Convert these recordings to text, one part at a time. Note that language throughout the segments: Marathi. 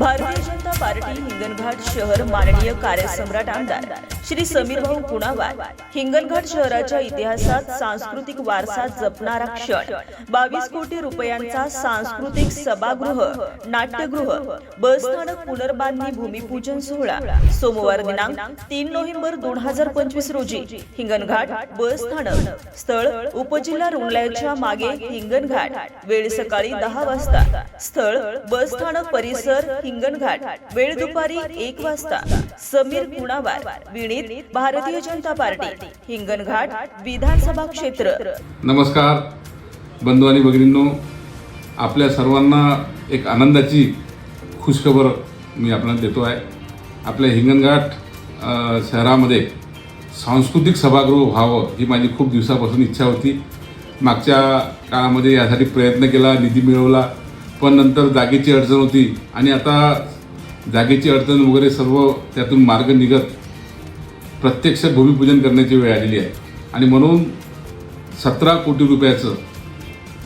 भारतीय जनता पार्टी हिंगणघाट शहर माननीय कार्यसम्राट आमदार श्री समीर भाऊ हिंगणघाट शहराच्या इतिहासात सांस्कृतिक वारसा जपणारा क्षण. बावीस कोटी रुपयांचा सांस्कृतिक सभागृह नाट्यगृह बस स्थानक पुनर्बांधणी भूमिपूजन सोहळा. सोमवार दिनांक तीन नोव्हेंबर दोन हजार पंचवीस रोजी हिंगणघाट बस स्थानक स्थळ उपजिल्हा रुग्णालयाच्या मागे हिंगणघाट. वेळ सकाळी दहा वाजता स्थळ बस स्थानक परिसर हिंगणघाट. वेळ दुपारी एक वाजता. समीर कुणावार विणीत भारतीय जनता पार्टी हिंगणघाट विधानसभा क्षेत्र. नमस्कार बंधू आणि भगिनींनो. आपल्या सर्वांना एक आनंदाची खुशखबर मी आपल्याला देतो आहे. आपल्या हिंगणघाट शहरामध्ये सांस्कृतिक सभागृह व्हावं ही माझी खूप दिवसापासून इच्छा होती. मागच्या काळामध्ये यासाठी प्रयत्न केला निधी मिळवला. पण नंतर जागेची अडचण होती. आणि आता जागेची अडचण वगैरे सर्व त्यातून मार्ग निघत प्रत्यक्ष भूमिपूजन करण्याची वेळ आलेली आहे. आणि म्हणून सतरा कोटी रुपयाचं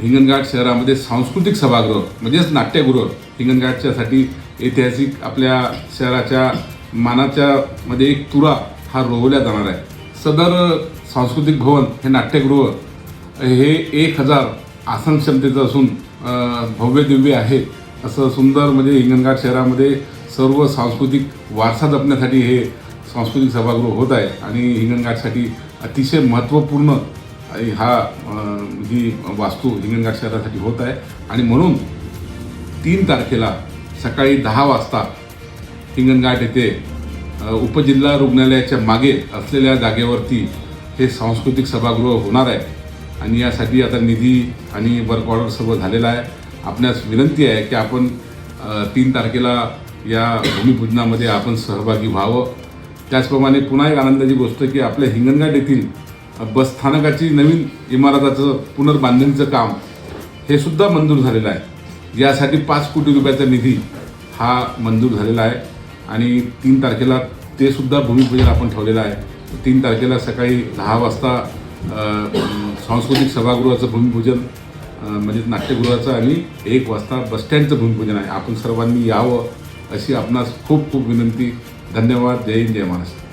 हिंगणघाट शहरामध्ये सांस्कृतिक सभागृह म्हणजेच नाट्यगृह हिंगणघाटच्यासाठी ऐतिहासिक आपल्या शहराच्या मानाच्या मध्ये एक तुरा हा रोवल्या जाणार आहे. सदर सांस्कृतिक भवन हे नाट्यगृह हे एक हजार आसन क्षमतेचं असून भव्य दिव्य आहे असं सुंदर म्हणजे हिंगणघाट शहरामध्ये सर्व सांस्कृतिक वारसा जपण्यासाठी हे सांस्कृतिक सभागृह होत आहे आणि हिंगणघाटसाठी अतिशय महत्त्वपूर्ण हा ही वास्तू हिंगणघाट शहरासाठी होत आहे. आणि म्हणून तीन तारखेला सकाळी दहा वाजता हिंगणघाट येथे उपजिल्हा रुग्णालयाच्या मागे असलेल्या जागेवरती हे सांस्कृतिक सभागृह होणार आहे. आणि यासाठी आता निधी आणि वर्क ऑर्डर सर्व झालेला आहे. आपणास विनंती आहे की आपण तीन तारखेला या भूमिपूजनामध्ये आपण सहभागी व्हावं. त्याचप्रमाणे पुन्हा एक आनंदाची गोष्ट की आपल्या हिंगणघाट येथील बसस्थानकाची नवीन इमारताचं पुनर्बांधणीचं काम हे सुद्धा मंजूर झालेलं आहे. यासाठी पाच कोटी रुपयाचा निधी हा मंजूर झालेला आहे. आणि तीन तारखेला ते सुद्धा भूमिपूजन आपण ठेवलेलं आहे. तीन तारखेला सकाळी दहा वाजता सांस्कृतिक सभागृहाचं भूमिपूजन म्हणजे नाट्यगृहाचं आणि एक वाजता बसस्टँडचं भूमिपूजन आहे. आपण सर्वांनी यावं अशी आपणास खूप खूप विनंती. धन्यवाद. जय हिंद जय महाराष्ट्र.